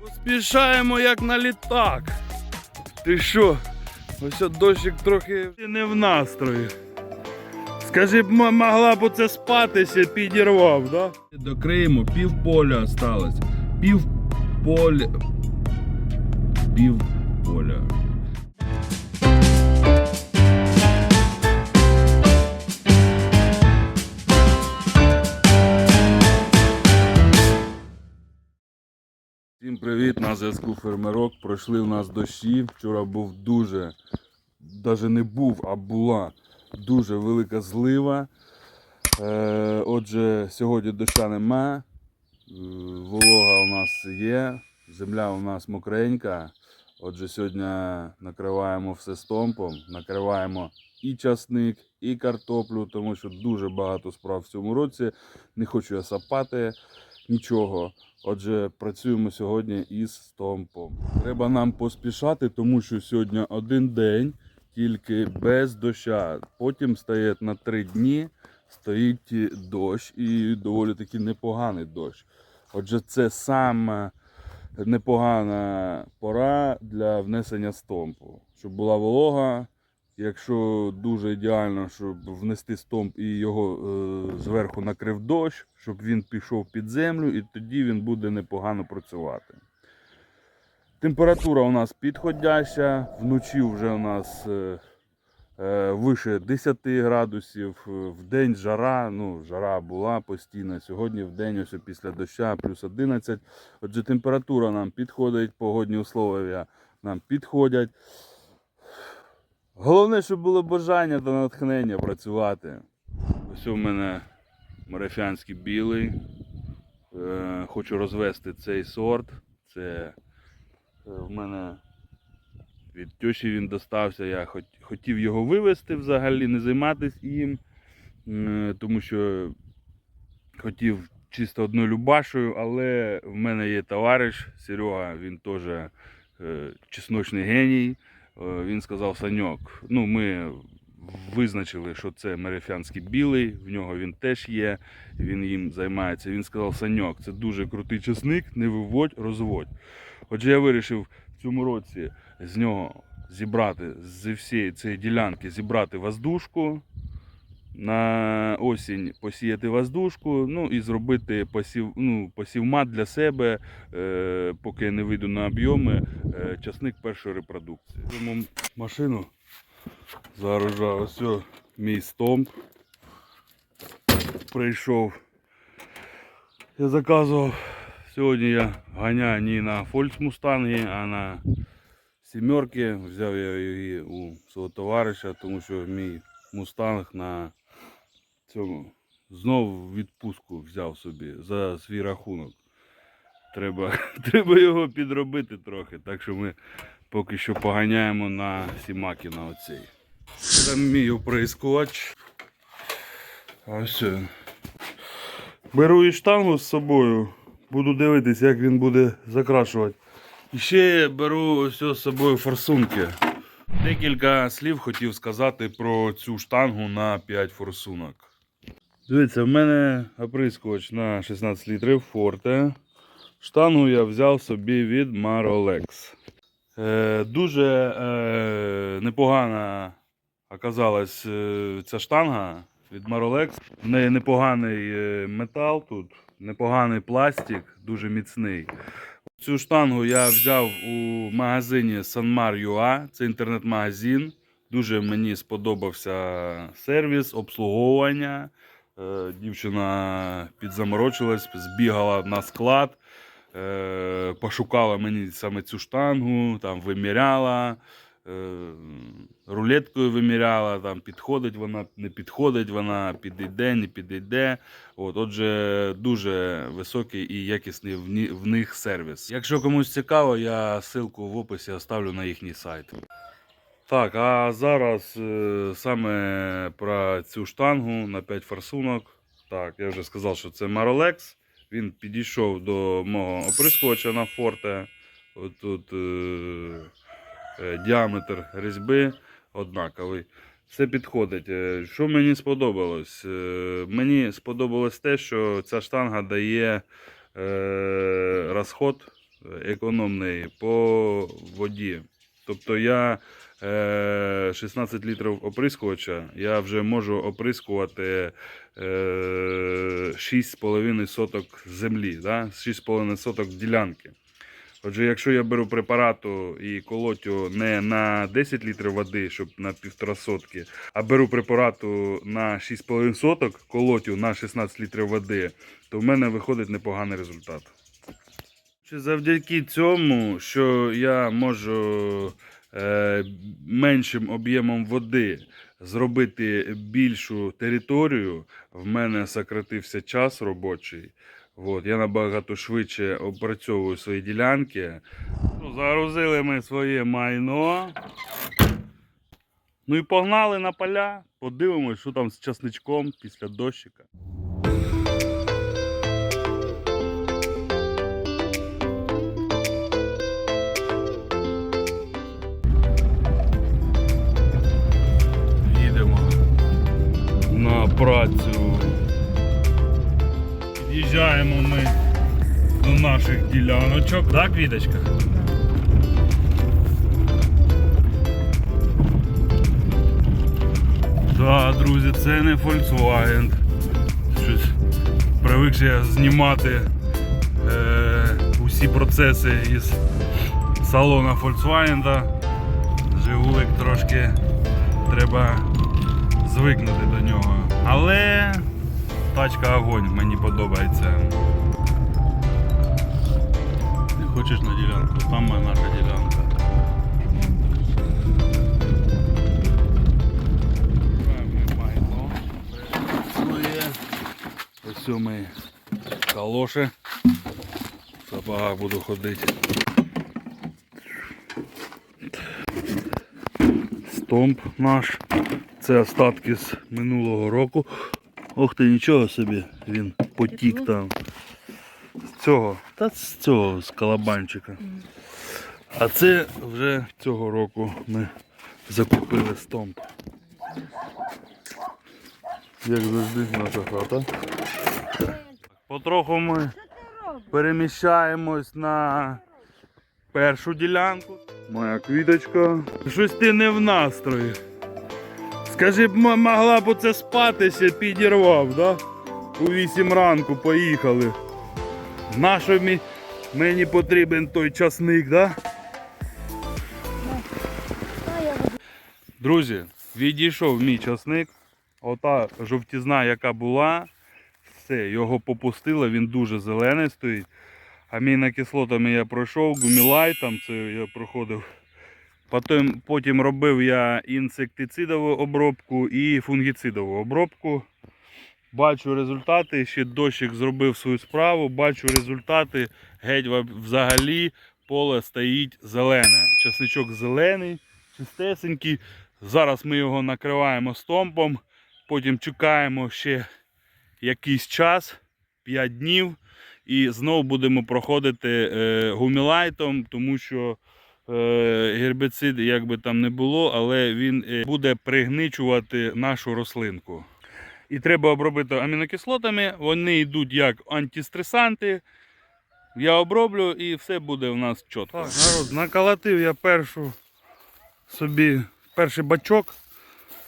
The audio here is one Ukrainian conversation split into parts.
Поспішаємо як на літак. Ти що? Ось дощик трохи не в настрої. Скажи б, могла б оце спати, ще підірвав, да? Докриємо, пів поля осталось. Пів поля. Пів поля. Привіт, на зв'язку фермерок. Пройшли у нас дощі. Вчора був дуже, навіть не був, а була дуже велика злива. Е, отже, сьогодні доща нема. Е, Волога у нас є, земля у нас мокренька. Отже, сьогодні накриваємо все стомпом, накриваємо і часник, і картоплю, тому що дуже багато справ в цьому році. Не хочу я сапати нічого. Отже, працюємо сьогодні із стомпом. Треба нам поспішати, тому що сьогодні один день тільки без доща. Потім стає на три дні, стоїть дощ і доволі таки непоганий дощ. Отже, це саме непогана пора для внесення стомпу. Щоб була волога. Якщо дуже ідеально, щоб внести стомп і його е, зверху накрив дощ, щоб він пішов під землю, і тоді він буде непогано працювати. Температура у нас підходяща, вночі вже у нас е, е, вище 10 градусів, е, в день жара, ну жара була постійна. Сьогодні в день ось після доща плюс 11. Отже, температура нам підходить, погодні условия нам підходять. Головне, щоб було бажання та натхнення працювати. Ось у мене марафянський білий. Е, хочу розвести цей сорт. Це е, в мене від тьоші він достався. Я хотів його вивезти взагалі, не займатися їм, тому що хотів чисто одною любашою, але в мене є товариш Серега, він теж е, чесночний геній. Е, Він сказав Саньок. Ну, ми визначили, що це мерефянський білий, в нього він теж є, він їм займається. Він сказав, Саньок, це дуже крутий чесник, не виводь, розводь. Отже, я вирішив в цьому році з нього зібрати з всієї цієї ділянки зібрати воздушку. На осінь посіяти воздушку, ну і зробити посів, ну, посівмат для себе, е, поки я не вийду на об'єми, е, часник першої репродукції. Беремо машину, загружаю ось мій стомп. Прийшов. Я заказував. Сьогодні я ганяю не на Volkswagen, а на сімерки. Взяв я її у свого товариша, тому що мій мустанг на цьому знов відпустку взяв собі за свій рахунок. Треба, треба його підробити трохи, так що ми поки що поганяємо на сімаки на оцей. Це мій оприскувач. А. Беру і штангу з собою, буду дивитися, як він буде закрашувати. І ще беру ось з собою форсунки. Декілька слів хотів сказати про цю штангу на 5 форсунок. Дивіться, в мене оприскувач на 16 літрів Forte. Штангу я взяв собі від Marolex. Е, дуже е, непогана оказалась е, ця штанга від Marolex. В неї непоганий е, метал тут, непоганий пластик, дуже міцний. Цю штангу я взяв у магазині Sanmar.ua, це інтернет-магазин. Дуже мені сподобався сервіс, обслуговування. Е, Дівчина підзаморочилась, збігала на склад, е, пошукала мені саме цю штангу, там виміряла, е, рулеткою виміряла, там підходить вона, не підходить вона, підійде, не підійде. От, отже, дуже високий і якісний в, них сервіс. Якщо комусь цікаво, я ссылку в описі оставлю на їхній сайт. Так, а зараз е, саме про цю штангу на 5 форсунок. Так, я вже сказав, що це Marolex. Він підійшов до мого оприскувача на форте. Тут е, е, діаметр різьби однаковий. Все підходить. Е, Що мені сподобалось? Мені сподобалось те, що ця штанга дає е, розход економний по воді. Тобто я 16 літрів оприскувача, я вже можу оприскувати е, 6,5 соток землі, да? 6,5 соток ділянки. Отже, якщо я беру препарату і колотю не на 10 літрів води, щоб на півтора сотки, а беру препарату на 6,5 соток, колотю на 16 літрів води, то в мене виходить непоганий результат. Чи завдяки цьому, що я можу е, меншим об'ємом води зробити більшу територію, в мене сократився час робочий. От, я набагато швидше опрацьовую свої ділянки. Ну, загрузили ми своє майно. Ну і погнали на поля. Подивимось, що там з часничком після дощика. Працю. Під'їжджаємо ми до наших діляночок. Так, Квіточка? Так, друзі, це не Volkswagen. Щось привикши я знімати е, усі процеси із салона Volkswagen. да. Жигулик трошки треба звикнути до нього. Але тачка огонь, мені подобається. Не хочеш на ділянку? Там моя наша ділянка. Ось ми калоші. В буду ходити. Стомп наш. Це остатки з минулого року. Ох ти, нічого собі, він потік там. З цього. Та з цього, з калабанчика. А це вже цього року ми закупили стомп. Як завжди наша хата. Потроху ми переміщаємось на першу ділянку. Моя квіточка. Щось ти не в настрої. Скажи б, могла б оце спати ще підірвав, да? У 8 ранку поїхали. Нащо мі- мені потрібен той часник, да? Друзі, відійшов мій часник. Ота жовтізна, яка була, все, його попустило, він дуже зелений стоїть. Амінокислотами я пройшов, гумілайтом це я проходив. Потім, потім робив я інсектицидову обробку і фунгіцидову обробку. Бачу результати, ще дощик зробив свою справу, бачу результати. Геть взагалі поле стоїть зелене. Часничок зелений, чистесенький. Зараз ми його накриваємо стомпом, потім чекаємо ще якийсь час, 5 днів, і знову будемо проходити е, гумілайтом, тому що гербіцид, як би там не було, але він е, буде пригничувати нашу рослинку. І треба обробити амінокислотами. Вони йдуть як антистресанти. Я оброблю і все буде у нас чітко. Так, народ, наколотив я першу собі перший бачок.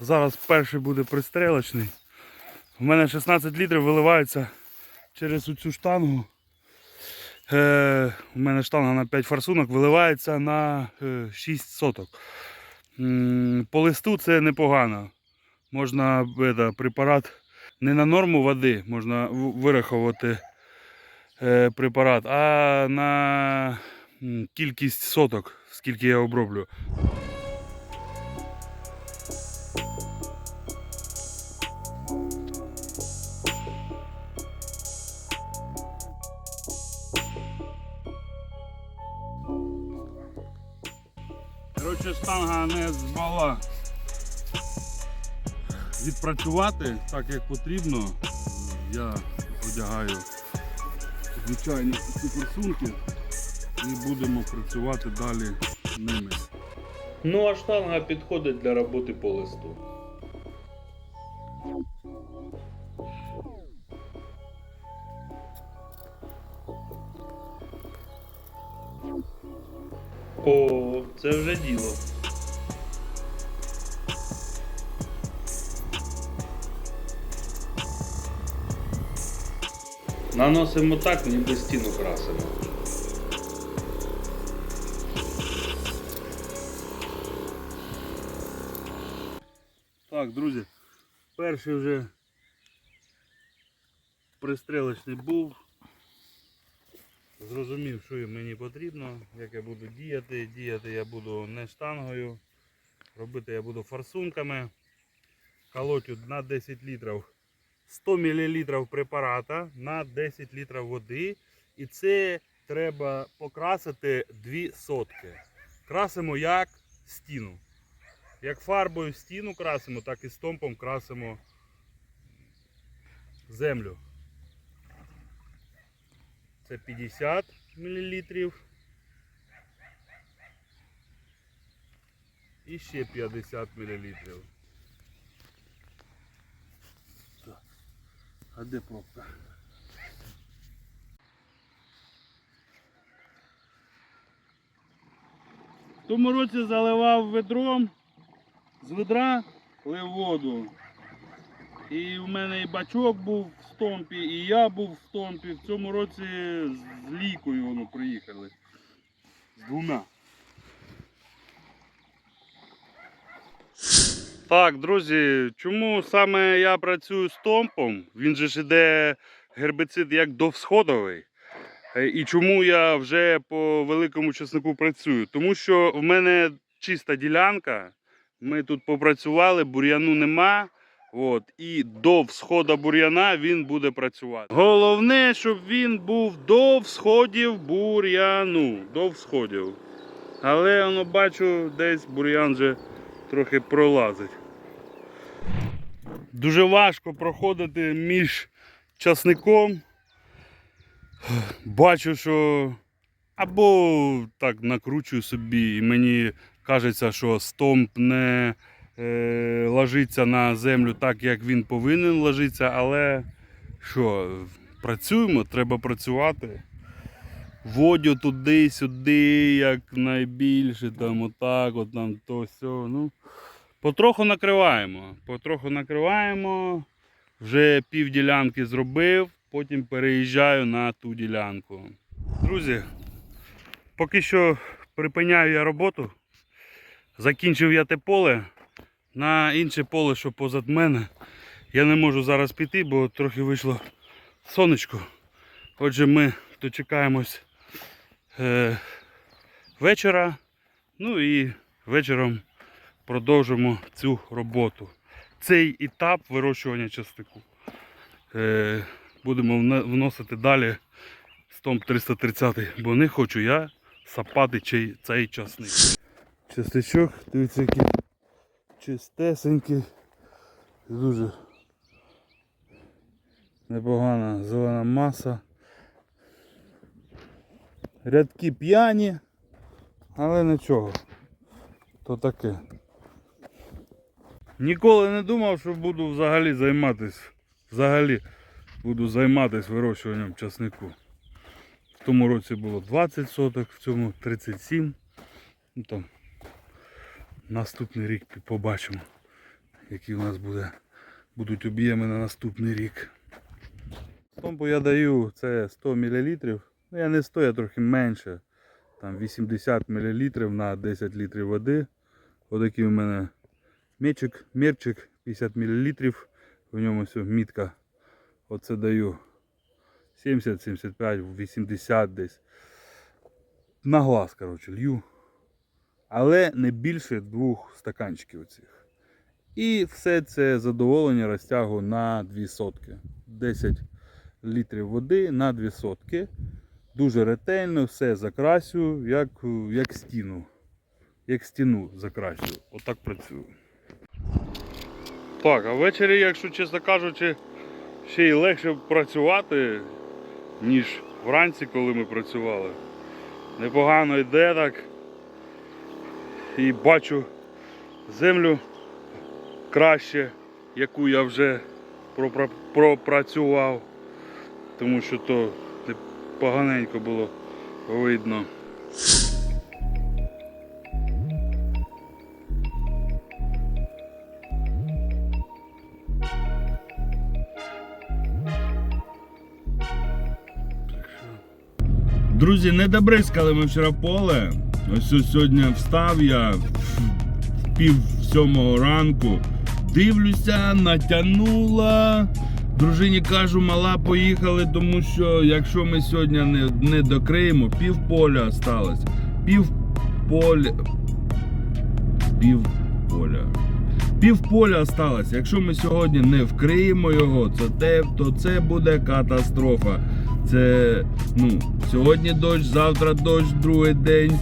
Зараз перший буде пристрелочний. У мене 16 літрів виливається через цю штангу. Е, у мене штанга на 5 форсунок виливається на е, 6 соток. По листу це непогано. Можна это, препарат не на норму води, можна вирахувати е, препарат, а на кількість соток, скільки я оброблю. Коротше, штанга не звала відпрацювати так, як потрібно. Я одягаю звичайні ці форсунки і будемо працювати далі ними. Ну а штанга підходить для роботи по листу. О, це вже діло. Наносимо так, ніби стіну красимо. Так, друзі, перший вже пристрелочний був. Зрозумів, що мені потрібно, як я буду діяти. Діяти я буду не штангою, робити я буду форсунками. Колоть на 10 літрів 100 мл препарата на 10 літрів води. І це треба покрасити 2 сотки. Красимо як стіну. Як фарбою стіну красимо, так і стомпом красимо землю. Це 50 мл. І ще 50 мл. Так. А де пробка? В тому році заливав ведром, з ведра лив воду. І в мене і бачок був в стомпі, і я був в стомпі. В цьому році з лікою воно приїхали. З двома. Так, друзі, чому саме я працюю з томпом? Він же ж іде гербицид як довсходовий. Е, І чому я вже по великому часнику працюю? Тому що в мене чиста ділянка. Ми тут попрацювали, бур'яну нема. От, і до всходу бур'яна він буде працювати. Головне, щоб він був до всходів бур'яну. До всходів. Але воно бачу, десь бур'ян вже трохи пролазить. Дуже важко проходити між часником. Бачу, що або так накручую собі, і мені кажеться, що стомп не е, ложиться на землю так, як він повинен ложитися, але що, працюємо, треба працювати. Водю туди-сюди, як найбільше, там отак, от там то все. Ну, потроху накриваємо. Потроху накриваємо. Вже пів ділянки зробив, потім переїжджаю на ту ділянку. Друзі, поки що припиняю я роботу. Закінчив я те поле. На інше поле, що позад мене, я не можу зараз піти, бо трохи вийшло сонечко. Отже, ми дочекаємось е, вечора. Ну і вечором продовжимо цю роботу. Цей етап вирощування частику е, будемо вносити далі стомп 330, бо не хочу я сапати цей часник. Частичок, дивіться, який чистесенький. Дуже непогана зелена маса. Рядки п'яні, але нічого. То таке. Ніколи не думав, що буду взагалі займатися. Взагалі буду займатися вирощуванням часнику. В тому році було 20 соток, в цьому 37. Ну, там, наступний рік побачимо, які у нас буде, будуть об'єми на наступний рік. Стомпу я даю це 100 мл. Ну я не 100, я трохи менше. Там 80 мл на 10 літрів води. Отакий у мене мечик, мерчик 50 мл. В ньому все мітка. Оце даю 70, 75, 80 десь. На глаз, коротше, лью. Але не більше двох стаканчиків оцих. І все це задоволення розтягую на 2 сотки. 10 літрів води на 2 сотки. Дуже ретельно все закрасю, як, як стіну. Як стіну закрасю. Отак працюю. Так, а ввечері, якщо чесно кажучи, ще й легше працювати, ніж вранці, коли ми працювали. Непогано йде так і бачу землю краще, яку я вже пропрацював, тому що то поганенько було видно. Друзі, не добризкали ми вчора поле. Ось сьогодні встав я пів сьомого ранку. Дивлюся, натягнула. Дружині кажу, мала, поїхали, тому що якщо ми сьогодні не, не докриємо, пів поля осталось. Пів поля. Пів поля. Пів поля осталось. Якщо ми сьогодні не вкриємо його, то, те, то це буде катастрофа. Це ну, сьогодні дощ, завтра дощ, другий день,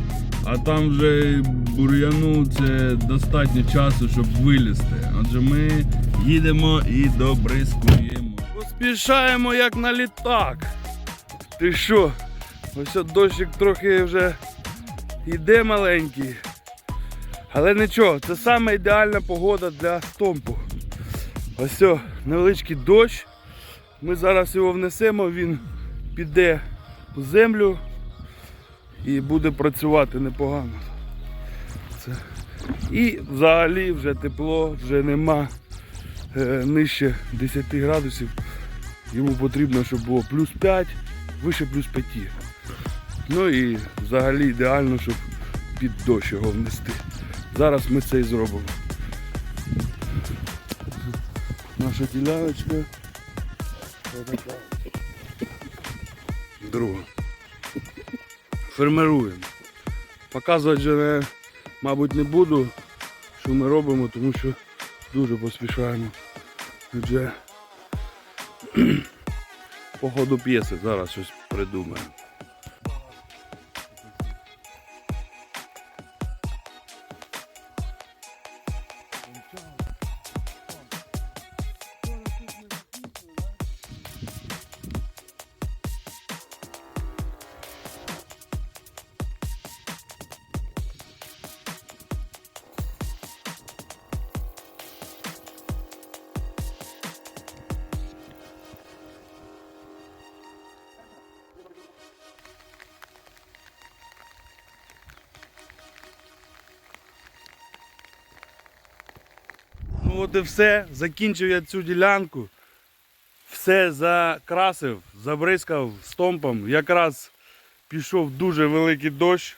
а там вже бур'яну це достатньо часу, щоб вилізти. Отже, ми їдемо і добризкуємо. Поспішаємо як на літак. Ти що? Ось дощик трохи вже йде маленький. Але нічого, це саме ідеальна погода для стомпу. Ось невеличкий дощ. Ми зараз його внесемо, він піде у землю і буде працювати непогано. Це. І взагалі вже тепло, вже нема е, нижче 10 градусів. Йому потрібно, щоб було плюс 5, вище плюс 5. Ну і взагалі ідеально, щоб під дощ його внести. Зараз ми це і зробимо. Наша діляночка. Друга. Фермеруємо. Показувати вже, не, мабуть, не буду, що ми робимо, тому що дуже поспішаємо. Вже по ходу п'єси зараз щось придумаємо. Ну от і все. Закінчив я цю ділянку. Все закрасив, забризкав стомпом. Якраз пішов дуже великий дощ.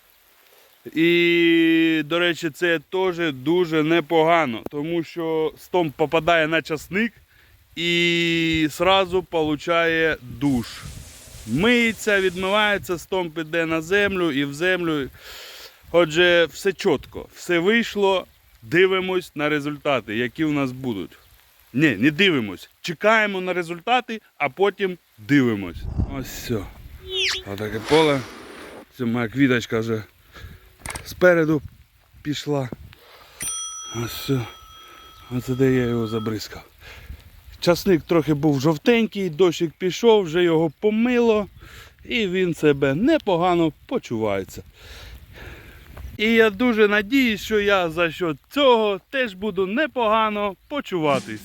І, до речі, це теж дуже непогано, тому що стомп попадає на часник і одразу отримує душ. Миється, відмивається, стомп іде на землю і в землю. Отже, все чітко, все вийшло. Дивимось на результати, які у нас будуть. Ні, не дивимось. Чекаємо на результати, а потім дивимось. Ось все. Отаке поле. Це моя квіточка вже спереду пішла. Ось все. Оце де я його забризкав. Часник трохи був жовтенький, дощик пішов, вже його помило, і він себе непогано почувається. І я дуже надіюсь, що я за що цього теж буду непогано почуватись.